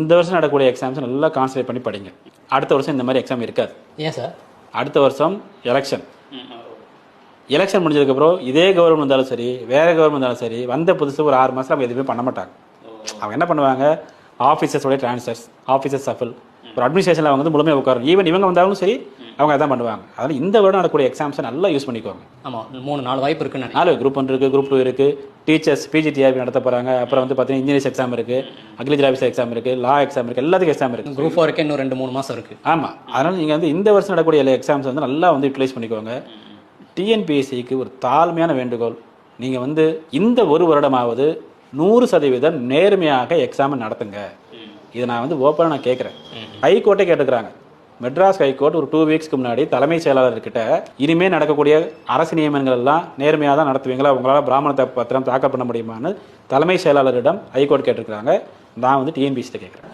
இந்த வருஷம் நடக்கக்கூடிய எக்ஸாம்ஸ் நல்லா கான்சன்ட்ரேட் பண்ணி படிங்க. அடுத்த வருஷம் இந்த மாதிரி எக்ஸாம் இருக்காது. ஏன் சார்? அடுத்த வருஷம் எலெக்ஷன் எலெக்ஷன் முடிஞ்சதுக்கப்புறம் இதே கவர்மெண்ட் இருந்தாலும் சரி வேற கவர்மெண்ட் இருந்தாலும் சரி வந்த புதுசு ஒரு ஆறு மாதம் அவங்க எதுவுமே பண்ண மாட்டாங்க. அவங்க என்ன பண்ணுவாங்க? ஆஃபீஸர்ஸோட ட்ரான்ஸ்ஃபர்ஸ் ஆஃபீஸர் சஃபில் ஒரு அட்மினிஸ்ட்ரேஷனில் அவங்க வந்து முழுமையாக உட்காரும் ஈவன் இவங்க வந்தாலும் சரி அவங்க அதான் பண்ணுவாங்க. அதனால் இந்த வருடம் நடக்கக்கூடிய எக்ஸாம்ஸை நல்லா யூஸ் பண்ணிக்கோங்க. ஆமாம் மூணு நாலு வாய்ப்பு இருக்குன்னு நாலு குரூப் ஒன் இருக்குது குரூப் டூ இருக்குது டீச்சர்ஸ் பிஜிடிஆர்பி நடத்த போகிறாங்க அப்புறம் வந்து பார்த்தீங்கன்னா இன்ஜினியர்ஸ் எக்ஸாம் இருக்குது அக்ரிகல்ச்சர் ஆஃபீஸர் எக்ஸாம் இருக்குது லா எக்ஸாம் இருக்குது எல்லாத்துக்கும் எக்ஸாம் இருக்குது குரூப் ஃபோருக்கு இன்னும் ரெண்டு மூணு மாதம் இருக்குது ஆமாம் அதனால் நீங்கள் வந்து இந்த வருஷம் நடக்கக்கூடிய எல்லா எக்ஸாம்ஸ் வந்து நல்லா வந்து யூட்டிலைஸ் பண்ணிக்கோங்க. டிஎன்பிஎஸ்சிக்கு ஒரு தாழ்மையான வேண்டுகோள். நீங்கள் வந்து இந்த ஒரு வருடமாவது நூறு சதவீதம் நேர்மையாக எக்ஸாம் நடத்துங்க. இதை நான் வந்து ஓப்பனாக நான் கேட்குறேன். ஹைகோர்ட்டே கேட்டுக்கிறாங்க. மெட்ராஸ் ஹைகோர்ட் ஒரு டூ வீக்ஸ்க்கு முன்னாடி தலைமைச் செயலாளர்கிட்ட இனிமே நடக்கக்கூடிய அரசு நியமனங்கள் எல்லாம் நேர்மையாக தான் நடத்துவீங்களா? உங்களால் பிராமண பத்திரம் தாக்கல் பண்ண முடியுமான்னு தலைமை செயலாளரிடம் ஹைகோர்ட் கேட்டிருக்கிறாங்க. நான் வந்து டிஎன்பிசியில் கேட்குறேன்.